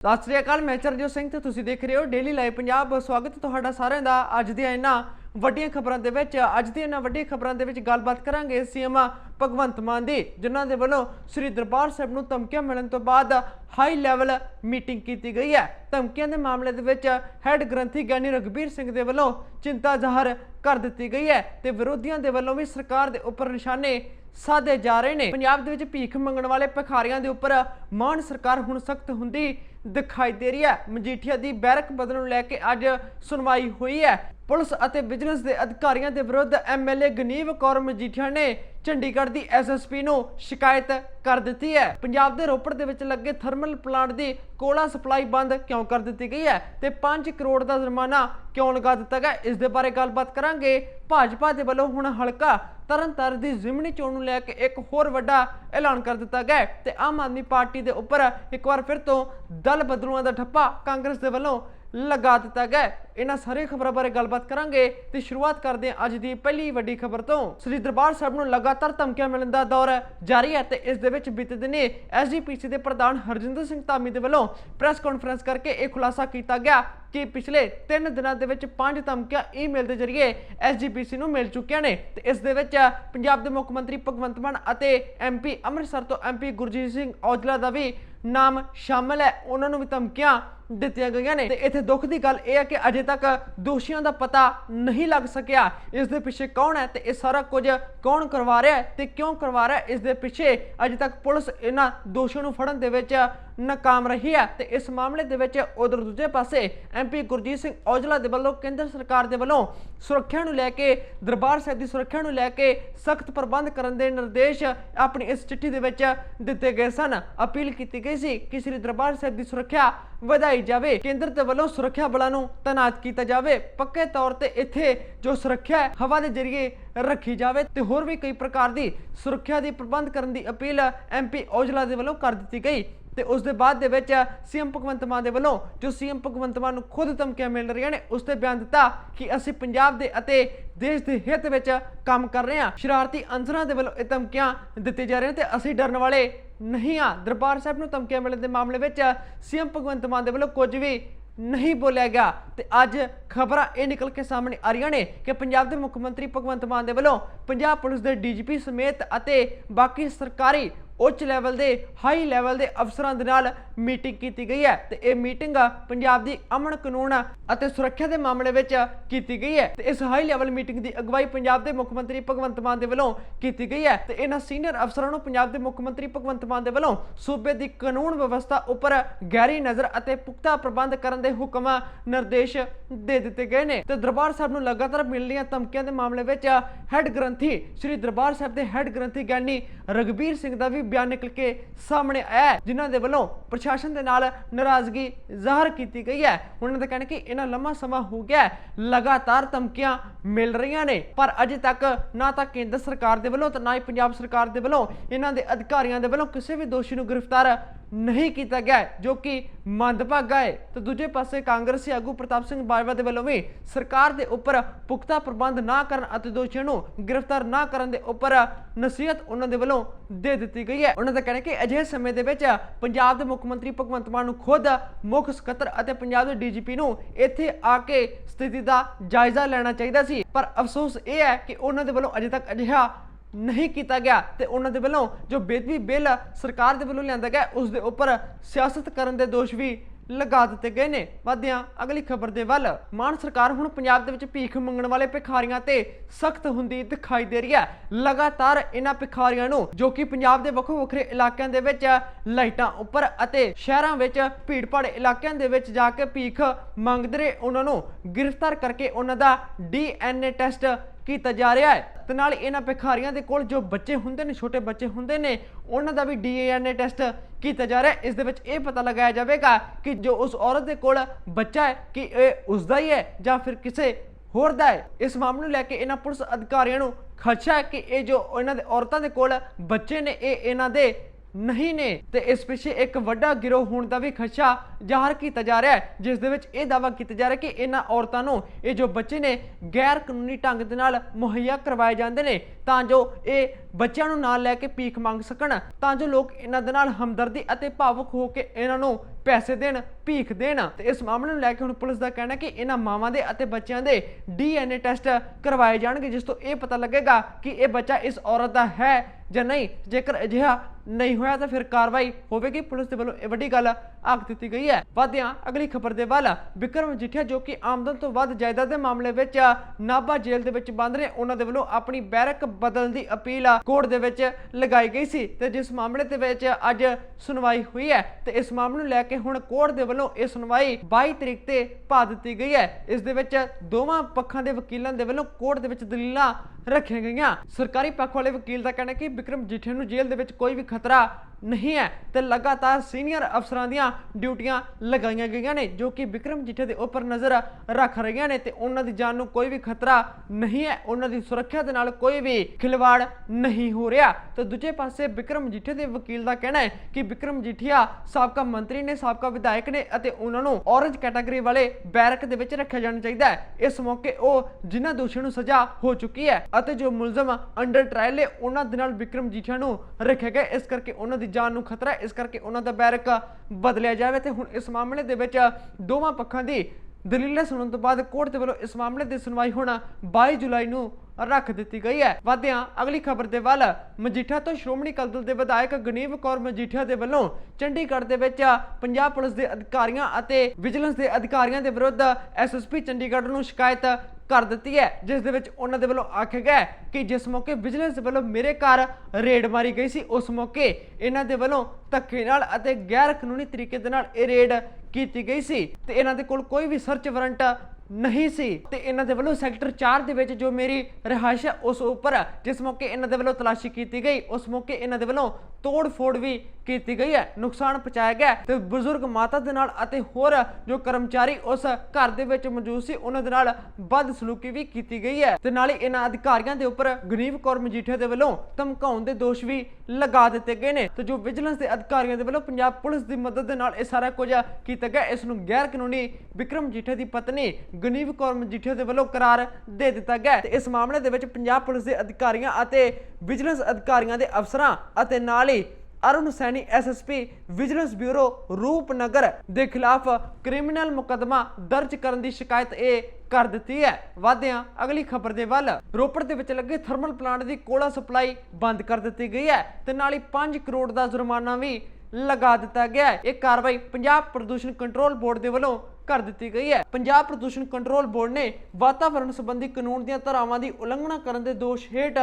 ਸਤਿ ਸ੍ਰੀ ਅਕਾਲ, ਮੈਂ ਚਰਨਜੋਤ ਸਿੰਘ ਤੇ ਤੁਸੀਂ ਦੇਖ ਰਹੇ ਹੋ ਡੇਲੀ ਲਾਈਵ ਪੰਜਾਬ ਸਵਾਗਤ ਤੁਹਾਡਾ ਸਾਰਿਆਂ ਦਾ ਅੱਜ ਦੀਆਂ ਇਹਨਾਂ ਵੱਡੀਆਂ ਖਬਰਾਂ ਦੇ ਵਿੱਚ। ਅੱਜ ਦੀਆਂ ਇਹਨਾਂ ਵੱਡੀਆਂ ਖਬਰਾਂ ਦੇ ਵਿੱਚ ਗੱਲਬਾਤ ਕਰਾਂਗੇ ਸੀਐਮ ਭਗਵੰਤ ਮਾਨ ਦੀ, ਜਿਨ੍ਹਾਂ ਦੇ ਵੱਲੋਂ ਸ੍ਰੀ ਦਰਬਾਰ ਸਾਹਿਬ ਨੂੰ ਧਮਕੀਆਂ ਮਿਲਣ ਤੋਂ ਬਾਅਦ ਹਾਈ ਲੈਵਲ ਮੀਟਿੰਗ ਕੀਤੀ ਗਈ ਹੈ। ਧਮਕੀਆਂ ਦੇ ਮਾਮਲੇ ਦੇ ਵਿੱਚ ਹੈੱਡ ਗ੍ਰੰਥੀ ਗਿਆਨੀ ਰਗਬੀਰ ਸਿੰਘ ਦੇ ਵੱਲੋਂ ਚਿੰਤਾ ਜ਼ਾਹਰ ਕਰ ਦਿੱਤੀ ਗਈ ਹੈ ਤੇ ਵਿਰੋਧੀਆਂ ਦੇ ਵੱਲੋਂ ਵੀ ਸਰਕਾਰ ਦੇ ਉੱਪਰ ਨਿਸ਼ਾਨੇ ਸਾਧੇ ਜਾ ਰਹੇ ਨੇ। ਪੰਜਾਬ ਦੇ ਵਿੱਚ ਭੀਖ ਮੰਗਣ ਵਾਲੇ ਭਿਖਾਰੀਆਂ ਦੇ ਉੱਪਰ ਮਾਨ ਸਰਕਾਰ ਹੁਣ ਸਖਤ ਹੁੰਦੀ ਦਿਖਾਈ ਦੇ ਰਹੀ ਹੈ। ਮਜੀਠੀਆ ਦੀ ਬੈਰਕ ਬਦਲਣ ਨੂੰ ਲੈ ਕੇ ਅੱਜ ਸੁਣਵਾਈ ਹੋਈ ਹੈ। ਪੁਲਿਸ ਅਤੇ ਵਿਜੀਲੈਂਸ ਦੇ ਅਧਿਕਾਰੀਆਂ ਦੇ ਵਿਰੁੱਧ ਐਮਐਲਏ ਗਨੀਵ ਕੌਰ ਮਜੀਠੀਆ ਨੇ ਚੰਡੀਗੜ੍ਹ ਦੀ ਐਸਐਸਪੀ ਨੂੰ ਸ਼ਿਕਾਇਤ ਕਰ ਦਿੱਤੀ ਹੈ। ਪੰਜਾਬ ਦੇ ਰੋਪੜ ਦੇ ਵਿੱਚ ਲੱਗੇ ਥਰਮਲ ਪਲਾਂਟ ਦੀ ਕੋਲਾ ਸਪਲਾਈ ਬੰਦ ਕਿਉਂ ਕਰ ਦਿੱਤੀ ਗਈ ਹੈ ਤੇ 5 ਕਰੋੜ ਦਾ ਜੁਰਮਾਨਾ ਕਿਉਂ ਲਗਾ ਦਿੱਤਾ ਗਿਆ ਇਸ ਦੇ ਬਾਰੇ ਗੱਲਬਾਤ ਕਰਾਂਗੇ। ਭਾਜਪਾ ਦੇ ਵੱਲੋਂ ਹੁਣ ਹਲਕਾ ਤਰਨਤਾਰਨ ਦੀ ਜ਼ਿਮਨੀ ਚੋਣ ਨੂੰ ਲੈ ਕੇ ਇੱਕ ਹੋਰ ਵੱਡਾ ਐਲਾਨ ਕਰ ਦਿੱਤਾ ਗਿਆ ਤੇ ਆਮ ਆਦਮੀ ਪਾਰਟੀ ਦੇ ਉੱਪਰ ਇੱਕ ਵਾਰ ਫਿਰ ਤੋਂ ਦਲ ਬਦਲੂਆਂ ਦਾ ਠੱਪਾ ਕਾਂਗਰਸ ਦੇ ਵੱਲੋਂ ਲਗਾ ਦਿੱਤਾ ਗਿਆ ਇਹਨਾਂ ਸਾਰੇ ਖਬਰਾਂ ਬਾਰੇ ਗੱਲਬਾਤ ਕਰਾਂਗੇ ਤੇ ਸ਼ੁਰੂਆਤ ਕਰਦੇ ਹਾਂ ਅੱਜ ਦੀ ਪਹਿਲੀ ਵੱਡੀ ਖਬਰ ਤੋਂ। ਸ੍ਰੀ ਦਰਬਾਰ ਸਾਹਿਬ ਨੂੰ ਲਗਾਤਾਰ ਧਮਕੀਆਂ ਮਿਲਣ ਦਾ ਦੌਰ ਜਾਰੀ ਹੈ ਤੇ ਇਸ ਦੇ ਵਿੱਚ ਬੀਤੇ ਦਿਨੀ ਐਸਜੀਪੀਸੀ ਦੇ ਪ੍ਰਧਾਨ ਹਰਜਿੰਦਰ ਸਿੰਘ ਧਾਮੀ ਦੇ ਵੱਲੋਂ ਪ੍ਰੈਸ ਕਾਨਫਰੰਸ ਕਰਕੇ ਇਹ ਖੁਲਾਸਾ ਕੀਤਾ ਗਿਆ ਕਿ ਪਿਛਲੇ 3 ਦਿਨਾਂ ਦੇ ਵਿੱਚ ਪੰਜ ਧਮਕੀਆਂ ਈਮੇਲ ਦੇ ਜ਼ਰੀਏ ਐਸਜੀਪੀਸੀ ਨੂੰ ਮਿਲ ਚੁੱਕੀਆਂ ਨੇ। ਤੇ ਇਸ ਦੇ ਵਿੱਚ ਪੰਜਾਬ ਦੇ ਮੁੱਖ ਮੰਤਰੀ ਭਗਵੰਤ ਮਾਨ ਅਤੇ ਐਮਪੀ ਅੰਮ੍ਰਿਤਸਰ ਤੋਂ ਐਮਪੀ ਗੁਰਜੀਤ ਸਿੰਘ ਔਜਲਾ ਦਾ ਵੀ ਨਾਮ ਸ਼ਾਮਲ ਹੈ। ਉਹਨਾਂ ਨੂੰ ਵੀ ਧਮਕੀਆਂ ਦਿੱਤੀਆਂ ਗਈਆਂ ਨੇ। ਤੇ ਇੱਥੇ ਦੁੱਖ ਦੀ ਗੱਲ ਇਹ ਹੈ ਕਿ ਅਜੇ ਤੱਕ ਦੋਸ਼ੀਆਂ ਦਾ ਪਤਾ ਨਹੀਂ ਲੱਗ ਸਕਿਆ। ਇਸ ਦੇ ਪਿੱਛੇ ਕੌਣ ਹੈ ਤੇ ਇਹ ਸਾਰਾ ਕੁਝ ਕੌਣ ਕਰਵਾ ਰਿਹਾ ਹੈ ਤੇ ਕਿਉਂ ਕਰਵਾ ਰਿਹਾ ਹੈ? ਇਸ ਦੇ ਪਿੱਛੇ ਅਜੇ ਤੱਕ ਪੁਲਿਸ ਇਹਨਾਂ ਦੋਸ਼ੀਆਂ ਨੂੰ ਫੜਨ ਦੇ ਵਿੱਚ ਨਾਕਾਮ ਰਹੀ ਹੈ। ਤੇ ਇਸ ਮਾਮਲੇ ਦੇ ਵਿੱਚ ਉਧਰ ਦੂਜੇ ਪਾਸੇ ਐਮਪੀ ਗੁਰਜੀਤ ਸਿੰਘ ਔਜਲਾ ਦੇ ਵੱਲੋਂ ਕੇਂਦਰ ਸਰਕਾਰ ਦੇ ਵੱਲੋਂ ਸੁਰੱਖਿਆ ਨੂੰ ਲੈ ਕੇ, ਦਰਬਾਰ ਸਾਹਿਬ ਦੀ ਸੁਰੱਖਿਆ ਨੂੰ ਲੈ ਕੇ ਸਖਤ ਪ੍ਰਬੰਧ ਕਰਨ ਦੇ ਨਿਰਦੇਸ਼ ਆਪਣੀ ਇਸ ਚਿੱਠੀ ਦੇ ਵਿੱਚ ਦਿੱਤੇ ਗਏ ਸਨ। ਅਪੀਲ ਕੀਤੀ ਗਈ ਸੀ ਕਿ ਸ੍ਰੀ ਦਰਬਾਰ ਸਾਹਿਬ ਦੀ ਸੁਰੱਖਿਆ ਵਧਾਈ ਜਾਵੇ, ਕੇਂਦਰ ਦੇ ਵੱਲੋਂ ਸੁਰੱਖਿਆ ਬਲਾਂ ਨੂੰ ਤਾਇਨਾਤ ਕੀਤਾ ਜਾਵੇ। ਪੱਕੇ ਤੌਰ ਤੇ ਇੱਥੇ ਜੋ ਸੁਰੱਖਿਆ ਹਵਾ ਦੇ ਜ਼ਰੀਏ ਰੱਖੀ ਜਾਵੇ ਤੇ ਹੋਰ ਵੀ ਕਈ ਪ੍ਰਕਾਰ ਦੀ ਸੁਰੱਖਿਆ ਦੀ ਪ੍ਰਬੰਧ ਕਰਨ ਦੀ ਅਪੀਲ ਐਮਪੀ ਔਜਲਾ ਦੇ ਵੱਲੋਂ ਕਰ ਦਿੱਤੀ ਗਈ। ਤੇ ਉਸ ਦੇ ਬਾਅਦ ਦੇ ਵਿੱਚ ਸੀਐਮ ਭਗਵੰਤ ਮਾਨ ਦੇ ਵੱਲੋਂ ਜੋ ਸੀਐਮ ਭਗਵੰਤ ਮਾਨ ਨੂੰ ਖੁਦ ਧਮਕੀਆਂ ਮਿਲ ਰਹੀਆਂ ਨੇ, ਉਸ ਤੇ ਬਿਆਨ ਦਿੱਤਾ ਕਿ ਅਸੀਂ ਪੰਜਾਬ ਦੇ ਅਤੇ ਦੇਸ਼ ਦੇ ਹਿੱਤ ਵਿੱਚ ਕੰਮ ਕਰ ਰਹੇ ਹਾਂ। ਸ਼ਰਾਰਤੀ ਅੰਸਰਾਂ ਦੇ ਵੱਲੋਂ ਇਹ ਧਮਕੀਆਂ ਦਿੱਤੀ ਜਾ ਰਹੀਆਂ ਤੇ ਅਸੀਂ ਡਰਨ ਵਾਲੇ ਨਹੀਂ ਆ। ਦਰਬਾਰ ਸਾਹਿਬ ਨੂੰ ਧਮਕੀਆਂ ਮਿਲਣ ਦੇ ਮਾਮਲੇ ਵਿੱਚ ਸੀਐਮ ਭਗਵੰਤ ਮਾਨ ਦੇ ਵੱਲੋਂ ਕੁਝ ਵੀ ਨਹੀਂ ਬੋਲਿਆ ਗਿਆ। ਤੇ ਅੱਜ ਖਬਰਾਂ ਇਹ ਨਿਕਲ ਕੇ ਸਾਹਮਣੇ ਆ ਰਹੀਆਂ ਨੇ ਕਿ ਪੰਜਾਬ ਦੇ ਮੁੱਖ ਮੰਤਰੀ ਭਗਵੰਤ ਮਾਨ ਦੇ ਵੱਲੋਂ ਪੰਜਾਬ ਪੁਲਿਸ ਦੇ ਡੀਜੀਪੀ ਸਮੇਤ ਅਤੇ ਬਾਕੀ ਸਰਕਾਰੀ ਉੱਚ ਲੈਵਲ ਦੇ ਹਾਈ ਲੈਵਲ ਦੇ ਅਫਸਰਾਂ ਦੇ ਨਾਲ ਮੀਟਿੰਗ ਕੀਤੀ ਗਈ ਹੈ ਤੇ ਇਹ ਮੀਟਿੰਗ ਪੰਜਾਬ ਦੀ ਅਮਨ ਕਾਨੂੰਨ ਅਤੇ ਸੁਰੱਖਿਆ ਦੇ ਮਾਮਲੇ ਵਿੱਚ ਕੀਤੀ ਗਈ ਹੈ ਤੇ ਇਸ ਹਾਈ ਲੈਵਲ ਮੀਟਿੰਗ ਦੀ ਅਗਵਾਈ ਪੰਜਾਬ ਦੇ ਮੁੱਖ ਮੰਤਰੀ ਭਗਵੰਤ ਮਾਨ ਦੇ ਵੱਲੋਂ ਕੀਤੀ ਗਈ ਹੈ ਤੇ ਇਹਨਾਂ ਸੀਨੀਅਰ ਅਫਸਰਾਂ ਨੂੰ ਪੰਜਾਬ ਦੇ ਮੁੱਖ ਮੰਤਰੀ ਭਗਵੰਤ ਮਾਨ ਦੇ ਵੱਲੋਂ ਸੂਬੇ ਦੀ ਕਾਨੂੰਨ ਵਿਵਸਥਾ ਉੱਪਰ ਗਹਿਰੀ ਨਜ਼ਰ ਅਤੇ ਪੁਖਤਾ ਪ੍ਰਬੰਧ ਕਰਨ ਦੇ ਹੁਕਮ ਨਿਰਦੇਸ਼ ਦੇ ਦਿੱਤੇ ਗਏ ਨੇ ਤੇ ਦਰਬਾਰ ਸਾਹਿਬ ਨੂੰ ਲਗਾਤਾਰ ਮਿਲ ਰਹੀਆਂ ਧਮਕੀਆਂ ਦੇ ਮਾਮਲੇ ਵਿੱਚ ਹੈੱਡ ਗ੍ਰੰਥੀ, ਸ੍ਰੀ ਦਰਬਾਰ ਸਾਹਿਬ ਦੇ ਹੈੱਡ ਗ੍ਰੰਥੀ ਗਿਆਨੀ ਰਗਬੀਰ ਸਿੰਘ ਦਾ ਵੀ ਬਿਆਨ ਨਿਕਲ ਕੇ ਸਾਹਮਣੇ ਆਇਆ ਜਿਨ੍ਹਾਂ ਦੇ ਵੱਲੋਂ ਪ੍ਰਸ਼ਾਸਨ ਦੇ ਨਾਲ ਨਾਰਾਜ਼ਗੀ ਜ਼ਾਹਰ ਕੀਤੀ ਗਈ ਹੈ। ਉਹਨਾਂ ਦਾ ਕਹਿਣਾ ਕਿ ਇਹਨਾਂ ਲੰਮਾ ਸਮਾਂ ਹੋ ਗਿਆ ਲਗਾਤਾਰ ਧਮਕੀਆਂ ਮਿਲ ਰਹੀਆਂ ਨੇ, ਪਰ ਅਜੇ ਤੱਕ ਨਾ ਤਾਂ ਕੇਂਦਰ ਸਰਕਾਰ ਦੇ ਵੱਲੋਂ ਤੇ ਨਾ ਹੀ ਪੰਜਾਬ ਸਰਕਾਰ ਦੇ ਵੱਲੋਂ ਇਹਨਾਂ ਦੇ ਅਧਿਕਾਰੀਆਂ ਦੇ ਵੱਲੋਂ ਕਿਸੇ ਵੀ ਦੋਸ਼ੀ ਨੂੰ ਗ੍ਰਿਫਤਾਰ ਨਹੀਂ ਕੀਤਾ ਗਿਆ ਜੋ ਕਿ ਮੰਦਭਾਗਾ ਹੈ। ਤੇ ਦੂਜੇ ਪਾਸੇ ਕਾਂਗਰਸੀ ਆਗੂ ਪ੍ਰਤਾਪ ਸਿੰਘ ਬਾਜਵਾ ਦੇ ਵੱਲੋਂ ਵੀ ਸਰਕਾਰ ਦੇ ਉੱਪਰ ਪੁਖਤਾ ਪ੍ਰਬੰਧ ਨਾ ਕਰਨ ਅਤੇ ਦੋਸ਼ੀਆਂ ਨੂੰ ਗ੍ਰਿਫਤਾਰ ਨਾ ਕਰਨ ਦੇ ਉੱਪਰ ਨਸੀਹਤ ਉਹਨਾਂ ਦੇ ਵੱਲੋਂ ਦੇ ਦਿੱਤੀ ਗਈ ਹੈ। ਉਹਨਾਂ ਦਾ ਕਹਿਣਾ ਕਿ ਅਜਿਹੇ ਸਮੇਂ ਦੇ ਵਿੱਚ ਪੰਜਾਬ ਦੇ ਮੁੱਖ ਮੰਤਰੀ ਭਗਵੰਤ ਮਾਨ ਨੂੰ ਖੁਦ ਮੁੱਖ ਸਕੱਤਰ ਅਤੇ ਪੰਜਾਬ ਦੇ ਡੀਜੀਪੀ ਨੂੰ ਇੱਥੇ ਆ ਕੇ ਸਥਿਤੀ ਦਾ ਜਾਇਜ਼ਾ ਲੈਣਾ ਚਾਹੀਦਾ ਸੀ। ਪਰ ਅਫਸੋਸ ਇਹ ਹੈ ਕਿ ਉਹਨਾਂ ਦੇ ਵੱਲੋਂ ਅਜੇ ਤੱਕ ਅਜਿਹਾ ਨਹੀਂ ਕੀਤਾ ਗਿਆ ਤੇ ਉਹਨਾਂ ਦੇ ਵੱਲੋਂ ਜੋ ਬੇਦਬੀ ਬਿੱਲ ਸਰਕਾਰ ਦੇ ਵੱਲੋਂ ਲਿਆਂਦਾ ਗਿਆ, ਉਸ ਦੇ ਉੱਪਰ ਸਿਆਸਤ ਕਰਨ ਦੇ ਦੋਸ਼ ਵੀ ਲਗਾ ਦਿੱਤੇ ਗਏ ਨੇ। ਵਧਿਆਂ, ਅਗਲੀ ਖਬਰ ਦੇ ਵੱਲ, ਮਾਨ ਸਰਕਾਰ ਹੁਣ ਪੰਜਾਬ ਦੇ ਵਿੱਚ ਭੀਖ ਮੰਗਣ ਵਾਲੇ ਭਿਖਾਰੀਆਂ ਤੇ ਸਖਤ ਹੁੰਦੀ ਦਿਖਾਈ ਦੇ ਰਹੀ ਹੈ। ਲਗਾਤਾਰ ਇਹਨਾਂ ਭਿਖਾਰੀਆਂ ਨੂੰ, ਜੋ ਕਿ ਪੰਜਾਬ ਦੇ ਵੱਖੋ ਵੱਖਰੇ ਇਲਾਕਿਆਂ ਦੇ ਵਿੱਚ ਲਾਈਟਾਂ ਉੱਪਰ ਅਤੇ ਸ਼ਹਿਰਾਂ ਵਿੱਚ ਭੀੜ ਭਾੜ ਇਲਾਕਿਆਂ ਦੇ ਵਿੱਚ ਜਾ ਕੇ ਭੀਖ ਮੰਗਦੇ ਰਹੇ, ਉਹਨਾਂ ਨੂੰ ਗ੍ਰਿਫਤਾਰ ਕਰਕੇ ਉਹਨਾਂ ਦਾ ਡੀਐਨਏ ਟੈਸਟ ਕੀਤਾ ਜਾ ਰਿਹਾ ਹੈ। ਤੇ ਨਾਲ ਇਹਨਾਂ ਭਿਖਾਰੀਆਂ ਦੇ ਕੋਲ ਜੋ ਬੱਚੇ ਹੁੰਦੇ ਨੇ, ਛੋਟੇ ਬੱਚੇ ਹੁੰਦੇ ਨੇ, ਉਹਨਾਂ ਦਾ ਵੀ ਡੀਐਨਏ ਟੈਸਟ ਕੀਤਾ ਜਾ ਰਿਹਾ ਇਸ ਦੇ ਵਿੱਚ ਇਹ ਪਤਾ ਲਗਾਇਆ ਜਾਵੇਗਾ ਕਿ ਜੋ ਉਸ ਔਰਤ ਦੇ ਕੋਲ ਬੱਚਾ ਹੈ, ਕਿ ਇਹ ਉਸ ਦਾ ਹੀ ਹੈ ਜਾਂ ਫਿਰ ਕਿਸੇ ਹੋਰ ਦਾ ਹੈ। ਇਸ ਮਾਮਲੇ ਨੂੰ ਲੈ ਕੇ ਇਹਨਾਂ ਪੁਲਿਸ ਅਧਿਕਾਰੀਆਂ ਨੂੰ ਖਦਸ਼ਾ ਹੈ ਕਿ ਇਹ ਜੋ ਇਹਨਾਂ ਦੇ ਔਰਤਾਂ ਦੇ ਕੋਲ ਬੱਚੇ ਨੇ, ਇਹ ਇਹਨਾਂ ਦੇ ਨਹੀਂ ਨੇ। ਤੇ ਇਸ ਪਿੱਛੇ ਇੱਕ ਵੱਡਾ ਗਿਰੋਹ ਹੋਣ ਦਾ ਵੀ ਖਦਸ਼ਾ ਜ਼ਾਹਰ ਕੀਤਾ ਜਾ ਰਿਹਾ ਹੈ, ਜਿਸ ਦੇ ਵਿੱਚ ਇਹ ਦਾਅਵਾ ਕੀਤਾ ਜਾ ਰਿਹਾ ਕਿ ਇਹਨਾਂ ਔਰਤਾਂ ਨੂੰ ਇਹ ਜੋ ਬੱਚੇ ਨੇ ਗੈਰ ਕਾਨੂੰਨੀ ਢੰਗ ਦੇ ਨਾਲ ਮੁਹੱਈਆ ਕਰਵਾਏ ਜਾਂਦੇ ਨੇ, ਤਾਂ ਜੋ ਇਹ ਬੱਚਿਆਂ ਨੂੰ ਨਾਲ ਲੈ ਕੇ ਭੀਖ ਮੰਗ ਸਕਣ, ਤਾਂ ਜੋ ਲੋਕ ਇਹਨਾਂ ਦੇ ਨਾਲ ਹਮਦਰਦੀ ਅਤੇ ਭਾਵੁਕ ਹੋ ਕੇ ਇਹਨਾਂ ਨੂੰ ਪੈਸੇ ਦੇਣ, ਭੀਖ ਦੇਣ, ਤੇ ਇਸ ਮਾਮਲੇ ਨੂੰ ਲੈ ਕੇ ਹੁਣ ਪੁਲਿਸ ਦਾ ਕਹਿਣਾ ਕਿ ਇਹਨਾਂ ਮਾਵਾਂ ਦੇ ਅਤੇ ਬੱਚਿਆਂ ਦੇ ਡੀਐਨਏ ਟੈਸਟ ਕਰਵਾਏ ਜਾਣਗੇ, ਜਿਸ ਤੋਂ ਇਹ ਪਤਾ ਲੱਗੇਗਾ ਕਿ ਇਹ ਬੱਚਾ ਇਸ ਔਰਤ ਦਾ ਹੈ ਜਾਂ ਨਹੀਂ। ਜੇਕਰ ਅਜਿਹਾ ਨਹੀਂ ਹੋਇਆ ਤਾਂ ਫਿਰ ਕਾਰਵਾਈ ਹੋਵੇਗੀ। ਪੁਲਿਸ ਦੇ ਵੱਲੋਂ ਇਹ ਵੱਡੀ ਗੱਲ ਆਖ ਦਿੱਤੀ ਗਈ ਹੈ। ਵਧਿਆਂ, ਅਗਲੀ ਖਬਰ ਦੇ ਵੱਲ ਵਿਕਰਮ ਜੀਠਿਆ ਜੋ ਕਿ ਆਮਦਨ ਤੋਂ ਵੱਧ ਜਾਇਦਾਦ ਦੇ ਮਾਮਲੇ ਵਿੱਚ ਨਾਭਾ ਜੇਲ੍ਹ ਦੇ ਵਿੱਚ ਬੰਦ ਨੇ ਉਹਨਾਂ ਦੇ ਵੱਲੋਂ ਆਪਣੀ ਬੈਰਕ ਬਦਲਣ ਦੀ ਅਪੀਲ ਕੋਰਟ ਦੇ ਵਿੱਚ ਲਗਾਈ ਗਈ ਸੀ ਤੇ ਜਿਸ ਮਾਮਲੇ ਦੇ ਵਿੱਚ ਅੱਜ ਸੁਣਵਾਈ ਹੋਈ ਹੈ ਤੇ ਇਸ ਮਾਮਲੇ ਨੂੰ ਲੈ ਕੇ ਹੁਣ ਕੋਰਟ ਦੇ ਵੱਲੋਂ ਇਹ ਸੁਣਵਾਈ 22 ਤਰੀਕ ਤੇ ਪਾ ਦਿੱਤੀ ਗਈ ਹੈ। ਇਸ ਦੇ ਵਿੱਚ ਦੋਵਾਂ ਪੱਖਾਂ ਦੇ ਵਕੀਲਾਂ ਦੇ ਵੱਲੋਂ ਕੋਰਟ ਦੇ ਵਿੱਚ ਦਲੀਲਾਂ ਰੱਖੀਆਂ ਗਈਆਂ। ਸਰਕਾਰੀ ਪੱਖ ਵਾਲੇ ਵਕੀਲ ਦਾ ਕਹਿਣਾ ਹੈ ਕਿ ਵਿਕਰਮ ਜੀਠੇ ਨੂੰ ਜੇਲ੍ਹ ਦੇ ਵਿੱਚ ਕੋਈ ਵੀ ਖਤਰਾ ਨਹੀਂ ਹੈ ਤੇ ਲਗਾਤਾਰ ਸੀਨੀਅਰ ਅਫਸਰਾਂ ਦੀਆਂ ਡਿਊਟੀਆਂ ਲਗਾਈਆਂ ਗਈਆਂ ਨੇ, ਜੋ ਕਿ ਵਿਕਰਮ ਜੀਠੇ ਦੇ ਉੱਪਰ ਨਜ਼ਰ ਰੱਖ ਰਹੀਆਂ ਨੇ ਤੇ ਉਹਨਾਂ ਦੀ ਜਾਨ ਨੂੰ ਕੋਈ ਵੀ ਖਤਰਾ ਨਹੀਂ ਹੈ, ਉਹਨਾਂ ਦੀ ਸੁਰੱਖਿਆ ਦੇ ਨਾਲ ਕੋਈ ਵੀ ਖਿਲਵਾੜ ਨਹੀਂ ਹੋ ਰਿਹਾ। ਤੇ ਦੂਜੇ ਪਾਸੇ ਵਿਕਰਮ ਜੀਠੇ ਦੇ ਵਕੀਲ ਦਾ ਕਹਿਣਾ ਹੈ ਕਿ ਵਿਕਰਮ ਜੀਠੀਆ ਸਾਬਕਾ ਮੰਤਰੀ ਨੇ, ਸਾਬਕਾ ਵਿਧਾਇਕ ਨੇ ਅਤੇ ਉਹਨਾਂ ਨੂੰ ਔਰੰਜ ਕੈਟਾਗਰੀ ਵਾਲੇ ਬੈਰਕ ਦੇ ਵਿੱਚ ਰੱਖਿਆ ਜਾਣਾ ਚਾਹੀਦਾ ਹੈ। ਇਸ ਮੌਕੇ ਉਹ ਜਿਨ੍ਹਾਂ ਦੋਸ਼ੀਆਂ ਨੂੰ ਸਜ਼ਾ ਹੋ ਚੁੱਕੀ ਹੈ ਅਤੇ ਜੋ ਮੁਲਜ਼ਮ ਅੰਡਰ ਟ੍ਰਾਇਲ ਨੇ ਉਹਨਾਂ ਦੇ ਨਾਲ ਵਿਕਰਮ ਜੀਠੀਆ ਨੂੰ ਰੱਖਿਆ ਗਿਆ। ਇਸ ਕਰਕੇ ਉਹਨਾਂ ਦੀ ਜਾਨ ਨੂੰ ਖਤਰਾ ਇਸ ਕਰਕੇ ਉਹਨਾਂ ਦਾ ਬੈਰਕ ਬਦਲਿਆ ਜਾਵੇ ਤੇ ਹੁਣ ਇਸ ਮਾਮਲੇ ਦੇ ਵਿੱਚ ਦੋਵਾਂ ਪੱਖਾਂ ਦੀ ਦਲੀਲਾਂ ਸੁਣਨ ਤੋਂ ਬਾਅਦ ਕੋਰਟ ਦੇ ਵੱਲੋਂ ਇਸ ਮਾਮਲੇ ਦੀ ਸੁਣਵਾਈ ਹੁਣ 22 ਜੁਲਾਈ ਨੂੰ ਰੱਖ ਦਿੱਤੀ ਗਈ ਹੈ। ਵਾਦਿਆਂ ਅਗਲੀ ਖਬਰ ਦੇ ਵੱਲ ਮਜੀਠਾ ਤੋਂ ਸ਼੍ਰੋਮਣੀ ਅਕਾਲੀ ਦਲ ਦੇ ਵਿਧਾਇਕ ਗਨੀਵ ਕੌਰ ਮਜੀਠਾ ਦੇ ਵੱਲੋਂ ਚੰਡੀਗੜ੍ਹ ਦੇ ਵਿੱਚ ਪੰਜਾਬ ਪੁਲਿਸ ਦੇ ਅਧਿਕਾਰੀਆਂ ਅਤੇ ਵਿਜੀਲੈਂਸ ਦੇ ਅਧਿਕਾਰੀਆਂ ਦੇ ਵਿਰੁੱਧ ਐਸਐਸਪੀ ਚੰਡੀਗੜ੍ਹ ਨੂੰ ਸ਼ਿਕਾਇਤ ਕਰ ਦਿੱਤੀ ਹੈ, ਜਿਸ ਦੇ ਵਿੱਚ ਉਹਨਾਂ ਦੇ ਵੱਲੋਂ ਆਖਿਆ ਗਿਆ ਕਿ ਜਿਸ ਮੌਕੇ ਵਿਜੀਲੈਂਸ ਵੱਲੋਂ ਮੇਰੇ ਘਰ ਰੇਡ ਮਾਰੀ ਗਈ ਸੀ, ਉਸ ਮੌਕੇ ਇਹਨਾਂ ਦੇ ਵੱਲੋਂ ਧੱਕੇ ਨਾਲ ਅਤੇ ਗੈਰ ਕਾਨੂੰਨੀ ਤਰੀਕੇ ਦੇ ਨਾਲ ਇਹ ਰੇਡ ਕੀਤੀ ਗਈ ਸੀ। ਤੇ ਇਹਨਾਂ ਦੇ ਕੋਲ ਕੋਈ ਵੀ ਸਰਚ ਵਾਰੰਟ ਨਹੀਂ ਸੀ ਤੇ ਇਹਨਾਂ ਦੇ ਵੱਲੋਂ ਸੈਕਟਰ 4 ਦੇ ਵਿੱਚ ਜੋ ਮੇਰੀ ਰਿਹਾਇਸ਼ ਹੈ, ਉਸ ਉੱਪਰ, ਜਿਸ ਮੌਕੇ ਇਹਨਾਂ ਦੇ ਵੱਲੋਂ ਤਲਾਸ਼ੀ ਕੀਤੀ ਗਈ, ਉਸ ਮੌਕੇ ਇਹਨਾਂ ਦੇ ਵੱਲੋਂ ਤੋੜ ਫੋੜ ਵੀ ਕੀਤੀ ਗਈ ਹੈ, ਨੁਕਸਾਨ ਪਹੁੰਚਾਇਆ ਗਿਆ ਹੈ ਤੇ ਬਜ਼ੁਰਗ ਮਾਤਾ ਦੇ ਨਾਲ ਅਤੇ ਹੋਰ ਜੋ ਕਰਮਚਾਰੀ ਉਸ ਘਰ ਦੇ ਵਿੱਚ ਮੌਜੂਦ ਸੀ, ਉਹਨਾਂ ਦੇ ਨਾਲ ਬਦ ਸਲੂਕੀ ਵੀ ਕੀਤੀ ਗਈ ਹੈ ਤੇ ਨਾਲ ਹੀ ਇਹਨਾਂ ਅਧਿਕਾਰੀਆਂ ਦੇ ਉੱਪਰ ਗਨੀਵ ਕੌਰ ਮਜੀਠੇ ਦੇ ਵੱਲੋਂ ਧਮਕਾਉਣ ਦੇ ਦੋਸ਼ ਵੀ ਲਗਾ ਦਿੱਤੇ ਗਏ ਨੇ ਤੇ ਜੋ ਵਿਜੀਲੈਂਸ ਦੇ ਅਧਿਕਾਰੀਆਂ ਦੇ ਵੱਲੋਂ ਪੰਜਾਬ ਪੁਲਿਸ ਦੀ ਮਦਦ ਦੇ ਨਾਲ ਇਹ ਸਾਰਾ ਕੁਝ ਕੀਤਾ ਗਿਆ, ਇਸ ਨੂੰ ਗੈਰ ਕਾਨੂੰਨੀ ਵਿਕਰਮ ਮਜੀਠੇ ਦੀ ਪਤਨੀ ਗਨੀਵ ਕੌਰ ਮਜੀਠੀਆ ਦੇ ਵੱਲੋਂ ਕਰਾਰ ਦੇ ਦਿੱਤਾ ਗਿਆ ਤੇ ਇਸ ਮਾਮਲੇ ਦੇ ਵਿੱਚ ਪੰਜਾਬ ਪੁਲਿਸ ਦੇ ਅਧਿਕਾਰੀਆਂ ਅਤੇ ਵਿਜੀਲੈਂਸ ਅਧਿਕਾਰੀਆਂ ਦੇ ਅਫਸਰਾਂ ਅਤੇ ਨਾਲ ਹੀ Arun Saini SSP vigilance bureau Rupnagar ਦੇ ਖਿਲਾਫ ਕ੍ਰਿਮੀਨਲ ਮੁਕੱਦਮਾ ਦਰਜ ਕਰਨ ਦੀ ਸ਼ਿਕਾਇਤ ਇਹ ਕਰ ਦਿੱਤੀ ਹੈ। ਵਾਦਿਆਂ ਅਗਲੀ ਖਬਰ ਦੇ ਵੱਲ ਰੋਪੜ ਦੇ ਵਿੱਚ ਲੱਗੇ ਥਰਮਲ ਪਲਾਂਟ ਦੀ ਕੋਲਾ ਸਪਲਾਈ ਬੰਦ ਕਰ ਦਿੱਤੀ ਗਈ ਹੈ ਤੇ ਨਾਲ ਹੀ 5 ਕਰੋੜ ਦਾ ਜੁਰਮਾਨਾ ਵੀ ਲਗਾ ਦਿੱਤਾ ਗਿਆ ਹੈ। ਇਹ ਕਾਰਵਾਈ ਪੰਜਾਬ ਪ੍ਰਦੂਸ਼ਣ ਕੰਟਰੋਲ ਬੋਰਡ ਦੇ ਵੱਲੋਂ ਕਰ ਦਿੱਤੀ ਗਈ ਹੈ। ਪੰਜਾਬ ਪ੍ਰਦੂਸ਼ਣ ਕੰਟਰੋਲ ਬੋਰਡ ਨੇ ਵਾਤਾਵਰਣ ਸੰਬੰਧੀ ਕਾਨੂੰਨ ਦੀਆਂ ਧਾਰਾਵਾਂ ਦੀ ਉਲੰਘਣਾ ਕਰਨ ਦੇ ਦੋਸ਼ ਹੇਠ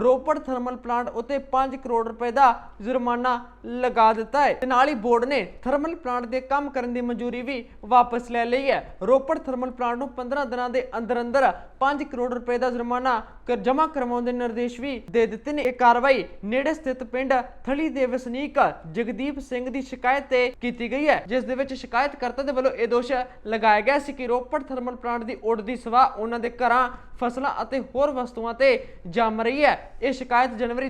ਰੋਪੜ ਥਰਮਲ ਪਲਾਂਟ ਉਤੇ 5 ਕਰੋੜ ਰੁਪਏ ਦਾ ਜੁਰਮਾਨਾ ਲਗਾ ਦਿੱਤਾ ਹੈ। ਤੇ ਨਾਲ ਹੀ ਬੋਰਡ ਨੇ ਥਰਮਲ ਪਲਾਂਟ ਦੇ ਕੰਮ ਕਰਨ ਦੀ ਮਨਜ਼ੂਰੀ ਵੀ ਵਾਪਸ ਲੈ ਲਈ ਹੈ। ਰੋਪੜ ਥਰਮਲ ਪਲਾਂਟ ਨੂੰ 15 ਦਿਨਾਂ ਦੇ ਅੰਦਰ ਅੰਦਰ 5 ਕਰੋੜ ਰੁਪਏ ਦਾ ਜੁਰਮਾਨਾ ਕਰ ਜਮ੍ਹਾਂ ਕਰਵਾਉਣ ਦੇ ਨਿਰਦੇਸ਼ ਵੀ ਦੇ ਦਿੱਤੇ ਨੇ। ਇਹ ਕਾਰਵਾਈ ਨੇੜੇ ਸਥਿਤ ਪਿੰਡ ਥਲੀ ਦੇ ਵਸਨੀਕ ਜਗਦੀਪ ਸਿੰਘ ਦੀ ਸ਼ਿਕਾਇਤ ਤੇ ਕੀਤੀ ਗਈ ਹੈ। ਜਿਸ ਦੇ ਵਿੱਚ ਸ਼ਿਕਾਇਤਕਰਤਾ ਦੇ ਵੱਲੋਂ ਇਹ ਦੋਸ਼ ਲਗਾਇਆ ਗਿਆ ਸੀ ਕਿ ਰੋਪੜ ਥਰਮਲ ਪਲਾਂਟ ਦੀ ਉੱਡ ਦੀ ਸਵਾਹ ਉਹਨਾਂ ਦੇ ਘਰਾਂ, ਫਸਲਾਂ ਅਤੇ ਹੋਰ ਵਸਤੂਆਂ ਤੇ ਜੰਮ ਰਹੀ ਹੈ। ਇਹ ਸ਼ਿਕਾਇਤ ਜਨਵਰੀ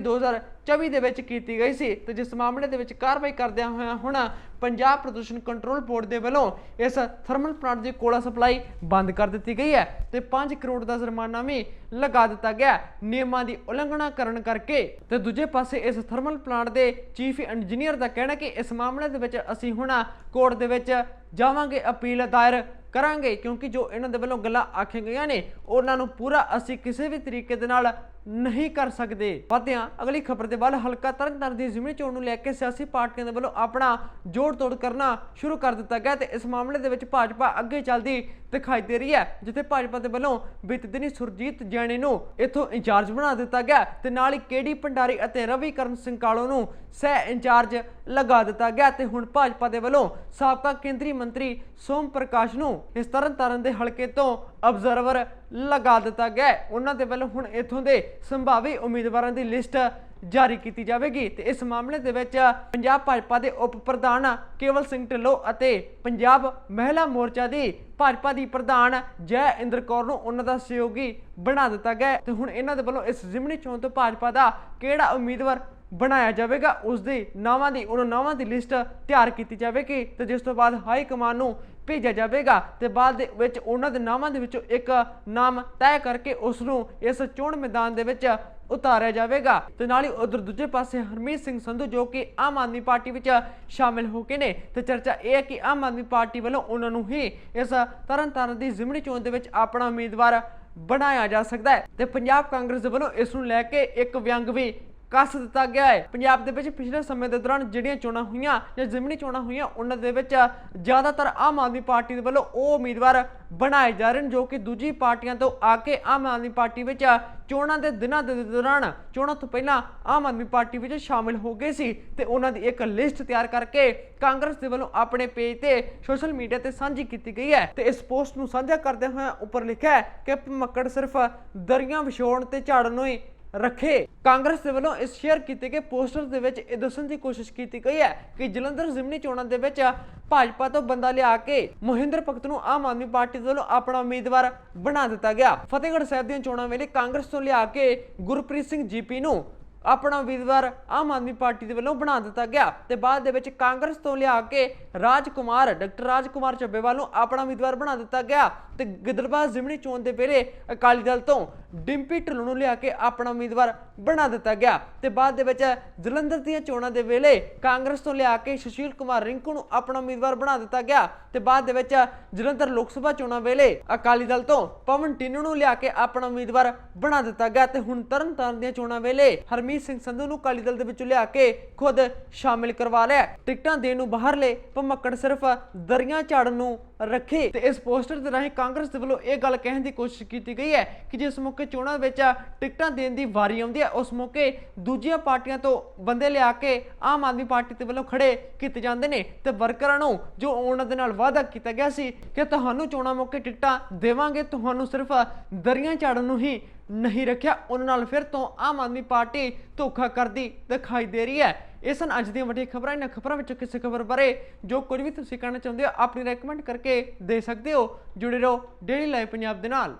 2024 ਦੇ ਵਿੱਚ ਕੀਤੀ ਗਈ ਸੀ ਤੇ ਜਿਸ ਮਾਮਲੇ ਦੇ ਵਿੱਚ ਕਾਰਵਾਈ ਕਰਦਿਆਂ ਹੋਇਆਂ ਹੁਣ ਪੰਜਾਬ ਪ੍ਰਦੂਸ਼ਣ ਕੰਟਰੋਲ ਬੋਰਡ ਦੇ ਵੱਲੋਂ ਇਸ ਥਰਮਲ ਪਲਾਂਟ ਦੀ ਕੋਲਾ ਸਪਲਾਈ ਬੰਦ ਕਰ ਦਿੱਤੀ ਗਈ ਹੈ ਤੇ 5 ਕਰੋੜ ਦਾ ਜੁਰਮਾਨਾ ਵੀ ਲਗਾ ਦਿੱਤਾ ਗਿਆ ਨਿਯਮਾਂ ਦੀ ਉਲੰਘਣਾ ਕਰਨ ਕਰਕੇ ਤੇ ਦੂਜੇ ਪਾਸੇ ਇਸ ਥਰਮਲ ਪਲਾਂਟ ਦੇ ਚੀਫ ਇੰਜੀਨੀਅਰ ਦਾ ਕਹਿਣਾ ਕਿ ਇਸ ਮਾਮਲੇ ਦੇ ਵਿੱਚ ਅਸੀਂ ਹੁਣ ਕੋਰਟ ਦੇ ਵਿੱਚ ਜਾਵਾਂਗੇ, ਅਪੀਲ ਦਾਇਰ ਕਰਾਂਗੇ ਕਿਉਂਕਿ ਜੋ ਇਹਨਾਂ ਦੇ ਵੱਲੋਂ ਗੱਲਾਂ ਆਖੀਆਂ ਗਈਆਂ ਨੇ, ਉਹਨਾਂ ਨੂੰ ਪੂਰਾ ਅਸੀਂ ਕਿਸੇ ਵੀ ਤਰੀਕੇ ਦੇ ਨਾਲ ਨਹੀਂ ਕਰ ਸਕਦੇ। ਵਧਿਆਂ, ਅਗਲੀ ਖਬਰ ਦੇ ਵੱਲ ਹਲਕਾ ਤਰਨਤਾਰਨ ਦੀ ਜ਼ਿਮਨੀ ਚੋਣ ਨੂੰ ਲੈ ਕੇ ਸਿਆਸੀ ਪਾਰਟੀਆਂ ਦੇ ਵੱਲੋਂ ਆਪਣਾ ਜੋੜ ਤੋੜ ਕਰਨਾ ਸ਼ੁਰੂ ਕਰ ਦਿੱਤਾ ਗਿਆ ਤੇ ਇਸ ਮਾਮਲੇ ਦੇ ਵਿੱਚ ਭਾਜਪਾ ਅੱਗੇ ਚੱਲਦੀ ਦਿਖਾਈ ਦੇ ਰਹੀ ਹੈ, ਜਿੱਥੇ ਭਾਜਪਾ ਦੇ ਵੱਲੋਂ ਬੀਤੇ ਦਿਨੀ ਸੁਰਜੀਤ ਜੈਣੇ ਨੂੰ ਇੱਥੋਂ ਇੰਚਾਰਜ ਬਣਾ ਦਿੱਤਾ ਗਿਆ ਤੇ ਨਾਲ ਹੀ ਕੇਡੀ ਭੰਡਾਰੀ ਅਤੇ ਰਵੀ ਕਰਨ ਸਿੰਘ ਕਾਲੋ ਨੂੰ ਸਹਿ ਇੰਚਾਰਜ ਲਗਾ ਦਿੱਤਾ ਗਿਆ ਤੇ ਹੁਣ ਭਾਜਪਾ ਦੇ ਵੱਲੋਂ ਸਾਬਕਾ ਕੇਂਦਰੀ ਮੰਤਰੀ ਸੋਮ ਪ੍ਰਕਾਸ਼ ਨੂੰ ਇਸ ਤਰਨਤਾਰਨ ਦੇ ਹਲਕੇ ਤੋਂ ਅਬਜ਼ਰਵਰ ਲਗਾ ਦਿੱਤਾ ਗਿਆ ਉਹਨਾਂ ਦੇ ਵੱਲੋਂ ਹੁਣ ਇਥੋਂ ਦੇ ਸੰਭਾਵੀ ਉਮੀਦਵਾਰਾਂ ਦੀ ਲਿਸਟ ਜਾਰੀ ਕੀਤੀ ਜਾਵੇਗੀ ਤੇ ਇਸ ਮਾਮਲੇ ਦੇ ਵਿੱਚ ਪੰਜਾਬ ਭਾਜਪਾ ਦੇ ਉਪ ਪ੍ਰਧਾਨ ਕੇਵਲ ਸਿੰਘ ਢਿੱਲੋਂ ਅਤੇ ਪੰਜਾਬ ਮਹਿਲਾ ਮੋਰਚਾ ਦੀ ਭਾਜਪਾ ਦੀ ਪ੍ਰਧਾਨ ਜੈ ਇੰਦਰ ਕੌਰ ਨੂੰ ਉਹਨਾਂ ਦਾ ਸਹਿਯੋਗੀ ਬਣਾ ਦਿੱਤਾ ਗਿਆ ਹੈ। ਤੇ ਹੁਣ ਇਹਨਾਂ ਦੇ ਵੱਲੋਂ ਇਸ ਜ਼ਿਮਨੀ ਚੋਣ ਤੋਂ ਭਾਜਪਾ ਦਾ ਕਿਹੜਾ ਉਮੀਦਵਾਰ ਬਣਾਇਆ ਜਾਵੇਗਾ, ਉਸ ਦੇ ਨਾਵਾਂ ਦੀ ਉਹਨਾਂ ਨਾਵਾਂ ਦੀ ਲਿਸਟ ਤਿਆਰ ਕੀਤੀ ਜਾਵੇਗੀ ਤੇ ਜਿਸ ਤੋਂ ਬਾਅਦ ਹਾਈ ਕਮਾਨ ਨੂੰ ਭੇਜਿਆ ਜਾਵੇਗਾ ਤੇ ਬਾਅਦ ਦੇ ਵਿੱਚ ਉਹਨਾਂ ਦੇ ਨਾਮਾਂ ਦੇ ਵਿੱਚੋਂ ਇੱਕ ਨਾਮ ਤੈਅ ਕਰਕੇ ਉਸ ਨੂੰ ਇਸ ਚੋਣ ਮੈਦਾਨ ਦੇ ਵਿੱਚ ਉਤਾਰਿਆ ਜਾਵੇਗਾ। ਤੇ ਨਾਲ ਹੀ ਉਧਰ ਦੂਜੇ ਪਾਸੇ ਹਰਮੀਤ ਸਿੰਘ ਸੰਧੂ ਜੋ ਕਿ ਆਮ ਆਦਮੀ ਪਾਰਟੀ ਵਿੱਚ ਸ਼ਾਮਿਲ ਹੋ ਕੇ ਨੇ, ਤੇ ਚਰਚਾ ਇਹ ਹੈ ਕਿ ਆਮ ਆਦਮੀ ਪਾਰਟੀ ਵੱਲੋਂ ਉਹਨਾਂ ਨੂੰ ਹੀ ਇਸ ਤਰਨਤਾਰਨ ਦੀ ਜ਼ਿਮਨੀ ਚੋਣ ਦੇ ਵਿੱਚ ਆਪਣਾ ਉਮੀਦਵਾਰ ਬਣਾਇਆ ਜਾ ਸਕਦਾ ਹੈ। ਤੇ ਪੰਜਾਬ ਕਾਂਗਰਸ ਦੇ ਵੱਲੋਂ ਇਸ ਨੂੰ ਲੈ ਕੇ ਇੱਕ ਵਿਅੰਗ ਵੀ ਕੱਸ ਦਿੱਤਾ ਗਿਆ ਹੈ। ਪੰਜਾਬ ਦੇ ਵਿੱਚ ਪਿਛਲੇ ਸਮੇਂ ਦੇ ਦੌਰਾਨ ਜਿਹੜੀਆਂ ਚੋਣਾਂ ਹੋਈਆਂ ਜਾਂ ਜ਼ਿਮਨੀ ਚੋਣਾਂ ਹੋਈਆਂ, ਉਹਨਾਂ ਦੇ ਵਿੱਚ ਜ਼ਿਆਦਾਤਰ ਆਮ ਆਦਮੀ ਪਾਰਟੀ ਦੇ ਵੱਲੋਂ ਉਹ ਉਮੀਦਵਾਰ ਬਣਾਏ ਜਾ ਰਹੇ ਨੇ, ਜੋ ਕਿ ਦੂਜੀ ਪਾਰਟੀਆਂ ਤੋਂ ਆ ਕੇ ਆਮ ਆਦਮੀ ਪਾਰਟੀ ਵਿੱਚ ਚੋਣਾਂ ਦੇ ਦਿਨਾਂ ਦੇ ਦੌਰਾਨ ਚੋਣਾਂ ਤੋਂ ਪਹਿਲਾਂ ਆਮ ਆਦਮੀ ਪਾਰਟੀ ਵਿੱਚ ਸ਼ਾਮਿਲ ਹੋ ਗਏ ਸੀ ਤੇ ਉਹਨਾਂ ਦੀ ਇੱਕ ਲਿਸਟ ਤਿਆਰ ਕਰਕੇ ਕਾਂਗਰਸ ਦੇ ਵੱਲੋਂ ਆਪਣੇ ਪੇਜ ਤੇ ਸੋਸ਼ਲ ਮੀਡੀਆ ਤੇ ਸਾਂਝੀ ਕੀਤੀ ਗਈ ਹੈ ਤੇ ਇਸ ਪੋਸਟ ਨੂੰ ਸਾਂਝਾ ਕਰਦੇ ਹੋਏ ਉੱਪਰ ਲਿਖਿਆ ਹੈ ਕਿ ਮੱਕੜ ਸਿਰਫ ਦਰੀਆਂ ਵਿਛੋਣ ਤੇ ਝਾੜਨ ਨੂੰ ਰੱਖੇ। ਕਾਂਗਰਸ ਦੇ ਵੱਲੋਂ ਇਸ ਸ਼ੇਅਰ ਕੀਤੇ ਗਏ ਪੋਸਟਰ ਦੇ ਵਿੱਚ ਇਹ ਦੱਸਣ ਦੀ ਕੋਸ਼ਿਸ਼ ਕੀਤੀ ਗਈ ਹੈ ਕਿ ਜਲੰਧਰ ਜ਼ਿਮਨੀ ਚੋਣਾਂ ਦੇ ਵਿੱਚ ਭਾਜਪਾ ਤੋਂ ਬੰਦਾ ਲਿਆ ਕੇ ਮੋਹਿੰਦਰ ਭਗਤ ਨੂੰ ਆਮ ਆਦਮੀ ਪਾਰਟੀ ਦੇ ਵੱਲੋਂ ਆਪਣਾ ਉਮੀਦਵਾਰ ਬਣਾ ਦਿੱਤਾ ਗਿਆ। ਫਤਿਹਗੜ੍ਹ ਸਾਹਿਬ ਦੀਆਂ ਚੋਣਾਂ ਵੇਲੇ ਕਾਂਗਰਸ ਤੋਂ ਲਿਆ ਕੇ ਗੁਰਪ੍ਰੀਤ ਸਿੰਘ ਜੀਪੀ ਨੂੰ ਆਪਣਾ ਉਮੀਦਵਾਰ ਆਮ ਆਦਮੀ ਪਾਰਟੀ ਦੇ ਵੱਲੋਂ ਬਣਾ ਦਿੱਤਾ ਗਿਆ ਤੇ ਬਾਅਦ ਦੇ ਵਿੱਚ ਕਾਂਗਰਸ ਤੋਂ ਲਿਆ ਕੇ ਰਾਜ ਕੁਮਾਰ ਡਾਕਟਰ ਰਾਜ ਕੁਮਾਰ ਚੱਬੇਵਾਲ ਨੂੰ ਆਪਣਾ ਉਮੀਦਵਾਰ ਬਣਾ ਦਿੱਤਾ ਗਿਆ ਤੇ ਗਿੱਦੜਬਾਹ ਜ਼ਿਮਨੀ ਚੋਣ ਦੇ ਵੇਲੇ ਅਕਾਲੀ ਦਲ ਤੋਂ ਡਿੰਪੀ ਢਿੱਲੋਂ ਨੂੰ ਲਿਆ ਕੇ ਆਪਣਾ ਉਮੀਦਵਾਰ ਬਣਾ ਦਿੱਤਾ ਗਿਆ ਤੇ ਬਾਅਦ ਦੇ ਵਿੱਚ ਜਲੰਧਰ ਦੀਆਂ ਚੋਣਾਂ ਦੇ ਵੇਲੇ ਕਾਂਗਰਸ ਤੋਂ ਲਿਆ ਕੇ ਸੁਸ਼ੀਲ ਕੁਮਾਰ ਰਿੰਕੂ ਨੂੰ ਆਪਣਾ ਉਮੀਦਵਾਰ ਬਣਾ ਦਿੱਤਾ ਗਿਆ ਤੇ ਬਾਅਦ ਦੇ ਵਿੱਚ ਜਲੰਧਰ ਲੋਕ ਸਭਾ ਚੋਣਾਂ ਵੇਲੇ ਅਕਾਲੀ ਦਲ ਤੋਂ ਪਵਨ ਟਿੰਨੂ ਨੂੰ ਲਿਆ ਕੇ ਆਪਣਾ ਉਮੀਦਵਾਰ ਬਣਾ ਦਿੱਤਾ ਗਿਆ ਤੇ ਹੁਣ ਤਰਨਤਾਰਨ ਦੀਆਂ ਚੋਣਾਂ ਵੇਲੇ ਹਰਮੀਤ ਸਿੰਘ ਸੰਧੂ ਨੂੰ ਅਕਾਲੀ ਦਲ ਦੇ ਵਿੱਚੋਂ ਲਿਆ ਕੇ ਖੁਦ ਸ਼ਾਮਿਲ ਕਰਵਾ ਲਿਆ। ਟਿਕਟਾਂ ਦੇਣ ਨੂੰ ਬਾਹਰਲੇ ਭਮੱਕੜ ਸਿਰਫ ਦਰੀਆਂ ਝਾੜਨ ਨੂੰ ਰੱਖੇ। ਤੇ ਇਸ ਪੋਸਟਰ ਦੇ ਰਾਹੀਂ ਕਾਂਗਰਸ ਦੇ ਵੱਲੋਂ ਇਹ ਗੱਲ ਕਹਿਣ ਦੀ ਕੋਸ਼ਿਸ਼ ਕੀਤੀ ਗਈ ਹੈ ਕਿ ਜਿਸ ਮੌਕੇ ਚੋਣਾਂ ਵਿੱਚ ਟਿਕਟਾਂ ਦੇਣ ਦੀ ਵਾਰੀ ਆਉਂਦੀ ਹੈ, ਉਸ ਮੌਕੇ ਦੂਜੀਆਂ ਪਾਰਟੀਆਂ ਤੋਂ ਬੰਦੇ ਲਿਆ ਕੇ ਆਮ ਆਦਮੀ ਪਾਰਟੀ ਦੇ ਵੱਲੋਂ ਖੜੇ ਕੀਤੇ ਜਾਂਦੇ ਨੇ। ਤੇ ਵਰਕਰਾਂ ਨੂੰ ਜੋ ਉਹਨਾਂ ਦੇ ਨਾਲ ਵਾਅਦਾ ਕੀਤਾ ਗਿਆ ਸੀ ਕਿ ਤੁਹਾਨੂੰ ਚੋਣਾਂ ਮੌਕੇ ਟਿਕਟਾਂ ਦੇਵਾਂਗੇ, ਤੁਹਾਨੂੰ ਸਿਰਫ ਦਰੀਆਂ ਝਾੜਨ ਨੂੰ ਹੀ ਨਹੀਂ ਰੱਖਿਆ, ਉਹਨਾਂ ਨਾਲ ਫਿਰ ਤੋਂ ਆਮ ਆਦਮੀ ਪਾਰਟੀ ਧੋਖਾ ਕਰਦੀ ਦਿਖਾਈ ਦੇ ਰਹੀ ਹੈ। ਇਹ ਸਨ ਅੱਜ ਦੀਆਂ ਵੱਡੀਆਂ ਖਬਰਾਂ। ਇਹਨਾਂ ਖਬਰਾਂ ਵਿੱਚੋਂ ਕਿਸੇ ਖਬਰ ਬਾਰੇ ਜੋ ਕੁਝ ਵੀ ਤੁਸੀਂ ਕਹਿਣਾ ਚਾਹੁੰਦੇ ਹੋ ਆਪਣੀ ਰეკਮੈਂਡ ਕਰਕੇ ਦੇ ਸਕਦੇ ਹੋ। ਜੁੜੇ ਰਹੋ ਡੇਲੀ ਲਾਈਵ ਪੰਜਾਬ ਦੇ ਨਾਲ।